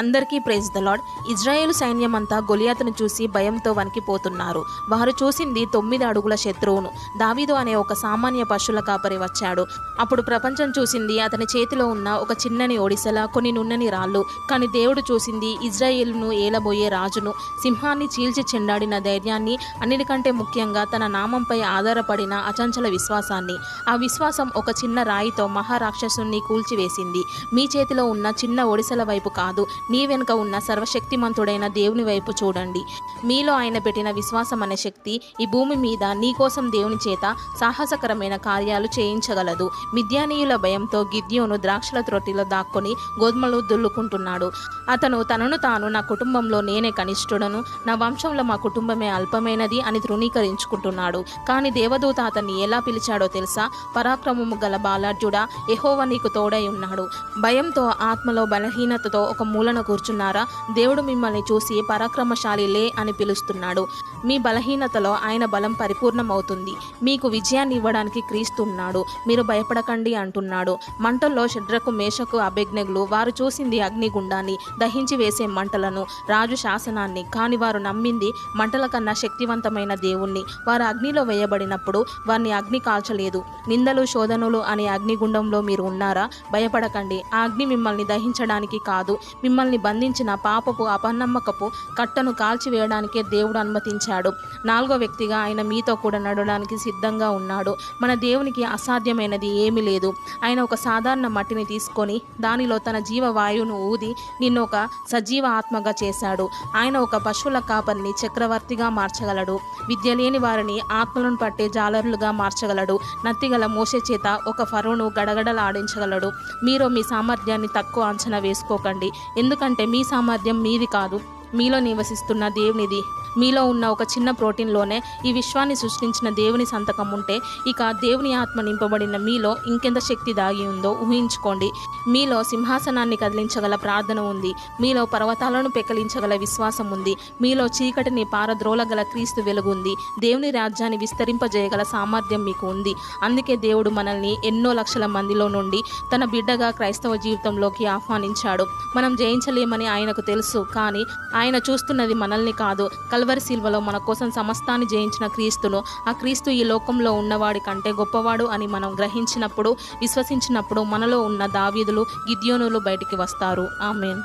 అందరికీ praise the lord Israel సైన్యం అంతా గొలియాతను చూసి భయంతో వణికిపోతున్నారు. వారు చూసింది తొమ్మిది అడుగుల శత్రువును. దావీదు అనే ఒక సామాన్య పశువుల కాపరి వచ్చాడు. అప్పుడు ప్రపంచం చూసింది అతని చేతిలో ఉన్న ఒక చిన్నని ఒడిసెల కొన్ని నున్నని రాళ్ళు. కానీ దేవుడు చూసింది ఇజ్రాయేల్ను ఏలబోయే రాజును. సింహాన్ని చీల్చి చెండాడిన ధైర్యాన్ని అన్నిటికంటే ముఖ్యంగా తన నామంపై ఆధారపడిన అచంచల విశ్వాసాన్ని. ఆ విశ్వాసం ఒక చిన్న రాయితో మహారాక్షసుని కూల్చివేసింది. మీ చేతిలో ఉన్న చిన్న ఒడిసెల వైపు కాదు నీ వెనుక ఉన్న సర్వశక్తిమంతుడైన దేవుని వైపు చూడండి. మీలో ఆయన పెట్టిన విశ్వాసం అనే శక్తి ఈ భూమి మీద నీకోసం దేవుని చేత సాహసకరమైన కార్యాలు చేయించగలదు. మిద్యానీయుల భయంతో గిద్యోను ద్రాక్షల త్రొట్టిలో దాక్కొని గోధుమలు దుల్లుకుంటున్నాడు. అతను తనను తాను నా కుటుంబంలో నేనే కనిష్ఠుడను నా వంశంలో మా కుటుంబమే అల్పమైనది అని ధృవీకరించుకుంటున్నాడు కానీ దేవదూత అతన్ని ఎలా పిలిచాడో తెలుసా? పరాక్రమము గల బాలార్జుడా ఎహోవ నీకు తోడై ఉన్నాడు. భయంతో ఆత్మలో బలహీనతతో ఒక మూల మూలన కూర్చున్నారా? దేవుడు మిమ్మల్ని చూసి పరాక్రమశాలి లే అని పిలుస్తున్నాడు. మీ బలహీనతలో ఆయన బలం పరిపూర్ణమవుతుంది. మీకు విజయాన్ని ఇవ్వడానికి క్రీస్తు ఉన్నాడు మీరు భయపడకండి అంటున్నాడు. మంటల్లో షడ్రకు మేషకు అభిజ్ఞలు వారు చూసింది అగ్నిగుండాన్ని దహించి వేసే మంటలను రాజు శాసనాన్ని కాని వారు నమ్మింది మంటల కన్నా శక్తివంతమైన దేవుణ్ణి. వారు అగ్నిలో వేయబడినప్పుడు వారిని అగ్ని కాల్చలేదు. నిందలు శోధనలు అనే అగ్నిగుండంలో మీరు ఉన్నారా? భయపడకండి. ఆ అగ్ని మిమ్మల్ని దహించడానికి కాదు. మిమ్మల్ని బంధించిన పాపపు అపనమ్మకపు కట్టను కాల్చివేయడానికే దేవుడు అనుమతించాడు. నాలుగో వ్యక్తిగా ఆయన మీతో కూడా నడవడానికి సిద్ధంగా ఉన్నాడు. మన దేవునికి అసాధ్యమైనది ఏమీ లేదు. ఆయన ఒక సాధారణ మట్టిని తీసుకొని దానిలో తన జీవ వాయువును ఊది నిన్ను ఒక సజీవ ఆత్మగా చేశాడు. ఆయన ఒక పశువుల కాపరిని చక్రవర్తిగా మార్చగలడు. విద్య లేని వారిని ఆత్మలను పట్టే జాలరులుగా మార్చగలడు. నత్తిగల మోసే చేత ఒక ఫరును గడగడలాడించగలడు. మీరు మీ సామర్థ్యాన్ని తక్కువ అంచనా వేసుకోకండి. ఎందుకంటే మీ సామర్థ్యం మీది కాదు. మీలో నివసిస్తున్న దేవునిది. మీలో ఉన్న ఒక చిన్న ప్రోటీన్లోనే ఈ విశ్వాన్ని సృష్టించిన దేవుని సంతకం ఉంటే ఇక దేవుని ఆత్మ నింపబడిన మీలో ఇంకెంత శక్తి దాగి ఉందో ఊహించుకోండి. మీలో సింహాసనాన్ని కదిలించగల ప్రార్థన ఉంది. మీలో పర్వతాలను పెకలించగల విశ్వాసం ఉంది. మీలో చీకటిని పారద్రోలగల క్రీస్తు వెలుగు ఉంది. దేవుని రాజ్యాన్ని విస్తరింపజేయగల సామర్థ్యం మీకు ఉంది. అందుకే దేవుడు మనల్ని ఎన్నో లక్షల మందిలో నుండి తన బిడ్డగా క్రైస్తవ జీవితంలోకి ఆహ్వానించాడు. మనం జయించలేమని ఆయనకు తెలుసు కానీ ఆయన చూస్తున్నది మనల్ని కాదు. కల్వరి శిల్వలో మన కోసం సమస్తాన్ని జయించిన క్రీస్తును ఆ క్రీస్తు ఈ లోకంలో ఉన్నవాడి కంటే గొప్పవాడు అని మనం గ్రహించినప్పుడు విశ్వసించినప్పుడు మనలో ఉన్న దావీదులు గిద్యోనులు బయటికి వస్తారు. ఆమెన్.